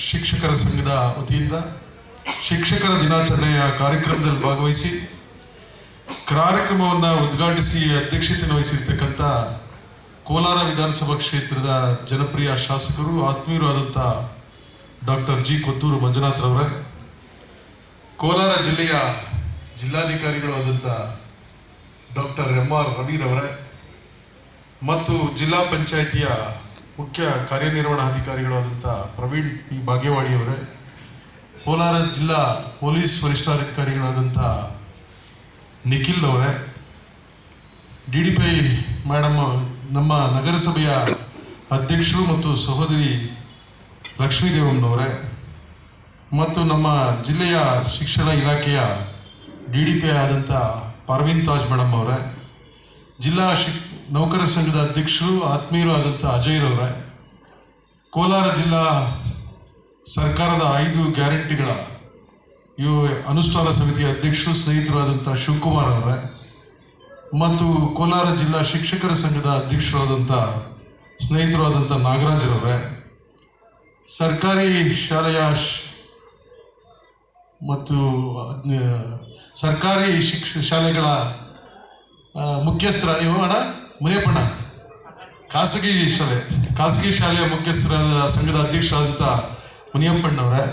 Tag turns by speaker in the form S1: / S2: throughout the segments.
S1: ಶಿಕ್ಷಕರ ಸಂಘದ ವತಿಯಿಂದ ಶಿಕ್ಷಕರ ದಿನಾಚರಣೆಯ ಕಾರ್ಯಕ್ರಮದಲ್ಲಿ ಭಾಗವಹಿಸಿ ಕಾರ್ಯಕ್ರಮವನ್ನು ಉದ್ಘಾಟಿಸಿ ಅಧ್ಯಕ್ಷತೆ ವಹಿಸಿರ್ತಕ್ಕಂಥ ಕೋಲಾರ ವಿಧಾನಸಭಾ ಕ್ಷೇತ್ರದ ಜನಪ್ರಿಯ ಶಾಸಕರು ಆತ್ಮೀಯರು ಆದಂಥ ಡಾಕ್ಟರ್ ಜಿ ಕೊತ್ತೂರು ಮಂಜುನಾಥ್ರವರ ಕೋಲಾರ ಜಿಲ್ಲೆಯ ಜಿಲ್ಲಾಧಿಕಾರಿಗಳು ಆದಂಥ ಡಾಕ್ಟರ್ ಎಂ ಆರ್ ರವಿರವರ ಮತ್ತು ಜಿಲ್ಲಾ ಪಂಚಾಯಿತಿಯ ಮುಖ್ಯ ಕಾರ್ಯನಿರ್ವಹಣಾಧಿಕಾರಿಗಳಾದಂಥ ಪ್ರವೀಣ್ ಪಿ. ಬಾಗೇವಾಡಿಯವರೇ ಕೋಲಾರ ಜಿಲ್ಲಾ ಪೊಲೀಸ್ ವರಿಷ್ಠಾಧಿಕಾರಿಗಳಾದಂಥ ನಿಖಿಲ್ ಅವರೇ ಡಿ ಡಿ ಪಿ ಮೇಡಮ್, ನಮ್ಮ ನಗರಸಭೆಯ ಅಧ್ಯಕ್ಷರು ಮತ್ತು ಸಹೋದರಿ ಲಕ್ಷ್ಮೀದೇವಮ್ಮನವರೇ, ಮತ್ತು ನಮ್ಮ ಜಿಲ್ಲೆಯ ಶಿಕ್ಷಣ ಇಲಾಖೆಯ ಡಿ ಡಿ ಪಿ ಆದಂಥ ಪರ್ವೀನ್ ತಾಜ್ ಮೇಡಮ್ ಅವರೇ, ಜಿಲ್ಲಾ ಶಿಕ್ ನೌಕರರ ಸಂಘದ ಅಧ್ಯಕ್ಷರು, ಆತ್ಮೀಯರು ಆದಂಥ ಅಜಯ್ರವರೇ ಕೋಲಾರ ಜಿಲ್ಲಾ ಸರ್ಕಾರದ ಐದು ಗ್ಯಾರಂಟಿಗಳ ಇವು ಅನುಷ್ಠಾನ ಸಮಿತಿಯ ಅಧ್ಯಕ್ಷರು ಸ್ನೇಹಿತರು ಆದಂಥ ಶಿವಕುಮಾರ್ ಅವರೇ ಮತ್ತು ಕೋಲಾರ ಜಿಲ್ಲಾ ಶಿಕ್ಷಕರ ಸಂಘದ ಅಧ್ಯಕ್ಷರಾದಂಥ ಸ್ನೇಹಿತರು ಆದಂಥ ನಾಗರಾಜ್ರವರೇ ಸರ್ಕಾರಿ ಶಾಲೆಯ ಮತ್ತು ಸರ್ಕಾರಿ ಶಿಕ್ಷ ಶಾಲೆಗಳ ಮುಖ್ಯಸ್ಥರ ನೀವು ಅಣ್ಣ? ಮುನಿಯಪ್ಪಣ್ಣ ಖಾಸಗಿ ಶಾಲೆ, ಖಾಸಗಿ ಶಾಲೆಯ ಮುಖ್ಯಸ್ಥರಾದ ಸಂಘದ ಅಧ್ಯಕ್ಷರಾದಂಥ ಮುನಿಯಪ್ಪಣ್ಣವರೇ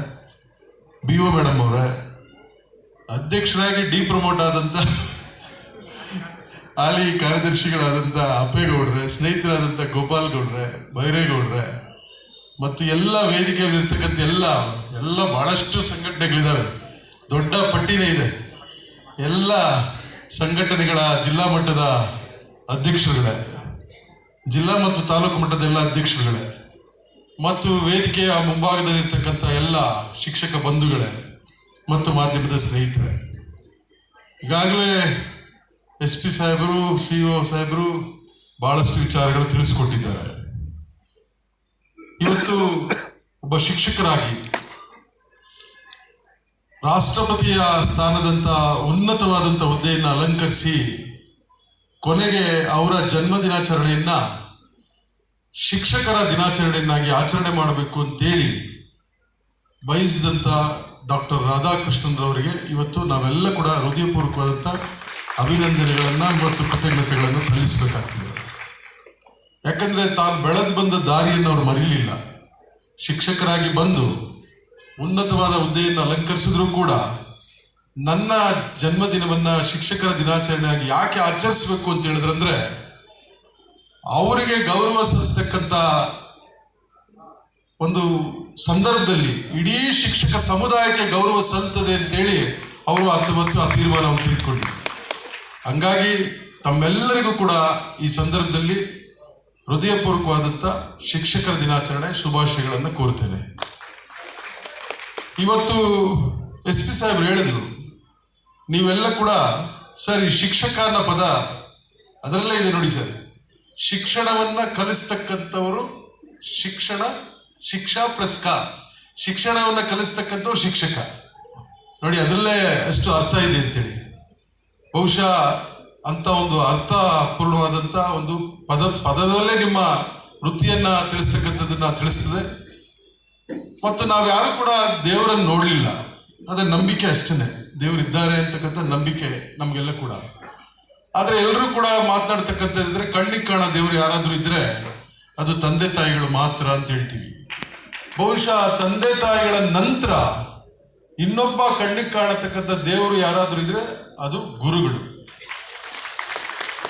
S1: ಬಿ ಒ ಮೇಡಮ್ ಅವರೇ, ಅಧ್ಯಕ್ಷರಾಗಿ ಡಿ ಪ್ರಮೋಟ್ ಆದಂಥ ಹಾಲಿ ಕಾರ್ಯದರ್ಶಿಗಳಾದಂಥ ಅಪ್ಪೇಗೌಡ್ರೆ ಸ್ನೇಹಿತರಾದಂಥ ಗೋಪಾಲ್ ಗೌಡ್ರೆ ಬೈರೇಗೌಡ್ರೆ, ಮತ್ತು ಎಲ್ಲ ವೇದಿಕೆಯಲ್ಲಿರ್ತಕ್ಕಂಥ ಎಲ್ಲ ಎಲ್ಲ ಬಹಳಷ್ಟು ಸಂಘಟನೆಗಳಿದ್ದಾವೆ. ದೊಡ್ಡ ಪಟ್ಟಿನೇ ಇದೆ. ಎಲ್ಲ ಸಂಘಟನೆಗಳ ಜಿಲ್ಲಾ ಮಟ್ಟದ ಅಧ್ಯಕ್ಷರುಗಳೇ, ಜಿಲ್ಲಾ ಮತ್ತು ತಾಲೂಕು ಮಟ್ಟದ ಎಲ್ಲ ಅಧ್ಯಕ್ಷರುಗಳೇ, ಮತ್ತು ವೇದಿಕೆಯ ಮುಂಭಾಗದಲ್ಲಿರ್ತಕ್ಕಂಥ ಎಲ್ಲ ಶಿಕ್ಷಕ ಬಂಧುಗಳೇ ಮತ್ತು ಮಾಧ್ಯಮದ ಸ್ನೇಹಿತರೆ, ಈಗಾಗಲೇ ಎಸ್ ಪಿ ಸಾಹೇಬರು, ಸಿ ಒ ಸಾಹೇಬರು ಬಹಳಷ್ಟು ವಿಚಾರಗಳು ತಿಳಿಸಿಕೊಟ್ಟಿದ್ದಾರೆ. ಇವತ್ತು ಒಬ್ಬ ಶಿಕ್ಷಕರಾಗಿ ರಾಷ್ಟ್ರಪತಿಯ ಸ್ಥಾನದಂತ ಉನ್ನತವಾದಂಥ ಹುದ್ದೆಯನ್ನು ಅಲಂಕರಿಸಿ ಕೊನೆಗೆ ಅವರ ಜನ್ಮ ದಿನಾಚರಣೆಯನ್ನ ಶಿಕ್ಷಕರ ದಿನಾಚರಣೆಯನ್ನಾಗಿ ಆಚರಣೆ ಮಾಡಬೇಕು ಅಂತೇಳಿ ಬಯಸಿದಂಥ ಡಾಕ್ಟರ್ ರಾಧಾಕೃಷ್ಣನ್ರವರಿಗೆ ಇವತ್ತು ನಾವೆಲ್ಲ ಕೂಡ ಹೃದಯಪೂರ್ವಕವಾದಂಥ ಅಭಿನಂದನೆಗಳನ್ನು ಮತ್ತು ಕೃತಜ್ಞತೆಗಳನ್ನು ಸಲ್ಲಿಸಬೇಕಾಗ್ತದೆ. ಯಾಕಂದ್ರೆ ತಾನು ಬೆಳೆದು ಬಂದ ದಾರಿಯನ್ನು ಅವರು ಮರೀಲಿಲ್ಲ. ಶಿಕ್ಷಕರಾಗಿ ಬಂದು ಉನ್ನತವಾದ ಹುದ್ದೆಯನ್ನು ಅಲಂಕರಿಸಿದ್ರೂ ಕೂಡ ನನ್ನ ಜನ್ಮದಿನವನ್ನ ಶಿಕ್ಷಕರ ದಿನಾಚರಣೆಯಾಗಿ ಯಾಕೆ ಆಚರಿಸಬೇಕು ಅಂತ ಹೇಳಿದ್ರಂದ್ರೆ, ಅವರಿಗೆ ಗೌರವ ಸಲ್ಲಿಸ್ತಕ್ಕಂಥ ಒಂದು ಸಂದರ್ಭದಲ್ಲಿ ಇಡೀ ಶಿಕ್ಷಕ ಸಮುದಾಯಕ್ಕೆ ಗೌರವ ಸಲ್ತದೆ ಅಂತೇಳಿ ಅವರು ಹತ್ತೊಂಬತ್ತು ಆ ತೀರ್ಮಾನವನ್ನು ತೆಗೆದುಕೊಂಡ್ರು. ಹಂಗಾಗಿ ತಮ್ಮೆಲ್ಲರಿಗೂ ಕೂಡ ಈ ಸಂದರ್ಭದಲ್ಲಿ ಹೃದಯಪೂರ್ವಕವಾದಂಥ ಶಿಕ್ಷಕರ ದಿನಾಚರಣೆ ಶುಭಾಶಯಗಳನ್ನು ಕೋರ್ತೇನೆ ಇವತ್ತು ಎಸ್ ಪಿ ಸಾಹೇಬ್ರು ಹೇಳಿದ್ರು ನೀವೆಲ್ಲ ಕೂಡ ಸರ್ ಈ ಶಿಕ್ಷಕ ಅನ್ನೋ ಪದ ಅದರಲ್ಲೇ ಇದೆ ನೋಡಿ ಸರ್. ಶಿಕ್ಷಣವನ್ನ ಕಲಿಸ್ತಕ್ಕಂಥವರು ಶಿಕ್ಷಣ, ಶಿಕ್ಷಾ ಪ್ರಸ್ಕ. ಶಿಕ್ಷಣವನ್ನ ಕಲಿಸ್ತಕ್ಕಂಥವ್ರು ಶಿಕ್ಷಕ. ನೋಡಿ ಅದರಲ್ಲೇ ಅಷ್ಟು ಅರ್ಥ ಇದೆ ಅಂತೇಳಿ. ಬಹುಶಃ ಅಂತ ಒಂದು ಅರ್ಥಪೂರ್ಣವಾದಂಥ ಒಂದು ಪದ, ಪದದಲ್ಲೇ ನಿಮ್ಮ ವೃತ್ತಿಯನ್ನ ತಿಳಿಸ್ತಕ್ಕಂಥದ್ದನ್ನ ತಿಳಿಸ್ತದೆ. ಮತ್ತು ನಾವು ಯಾರು ಕೂಡ ದೇವರನ್ನು ನೋಡಲಿಲ್ಲ. ಅದರ ನಂಬಿಕೆ ಅಷ್ಟೇ ದೇವರಿದ್ದಾರೆ ಅಂತಕ್ಕಂಥ ನಂಬಿಕೆ ನಮಗೆಲ್ಲ ಕೂಡ. ಆದರೆ ಎಲ್ಲರೂ ಕೂಡ ಮಾತನಾಡ್ತಕ್ಕಂಥದ್ದಿದ್ರೆ ಕಣ್ಣಿಗೆ ಕಾಣ ದೇವರು ಯಾರಾದರೂ ಇದ್ದರೆ ಅದು ತಂದೆ ತಾಯಿಗಳು ಮಾತ್ರ ಅಂತ ಹೇಳ್ತೀವಿ. ಬಹುಶಃ ತಂದೆ ತಾಯಿಗಳ ನಂತರ ಇನ್ನೊಬ್ಬ ಕಣ್ಣಿಗೆ ಕಾಣತಕ್ಕಂಥ ದೇವರು ಯಾರಾದರೂ ಇದ್ರೆ ಅದು ಗುರುಗಳು.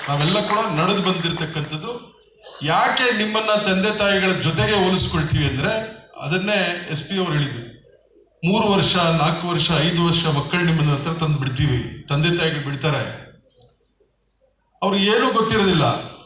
S1: ನಾವೆಲ್ಲ ಕೂಡ ನಡೆದು ಬಂದಿರತಕ್ಕಂಥದ್ದು. ಯಾಕೆ ನಿಮ್ಮನ್ನ ತಂದೆ ತಾಯಿಗಳ ಜೊತೆಗೆ ಹೋಲಿಸ್ಕೊಳ್ತೀವಿ ಅಂದ್ರೆ ಅದನ್ನೇ ಎಸ್ ಪಿ ಅವ್ರು ಹೇಳಿದ್ರು. ಮೂರು ವರ್ಷ, ನಾಲ್ಕು ವರ್ಷ, ಐದು ವರ್ಷ ಮಕ್ಕಳು ನಿಮ್ಮನ್ನ ಹತ್ರ ತಂದು ಬಿಡ್ತೀವಿ ತಂದೆ ತಾಯಿಗೆ ಬಿಡ್ತಾರೆ. ಅವ್ರಿಗೆ ಏನೂ ಗೊತ್ತಿರೋದಿಲ್ಲ.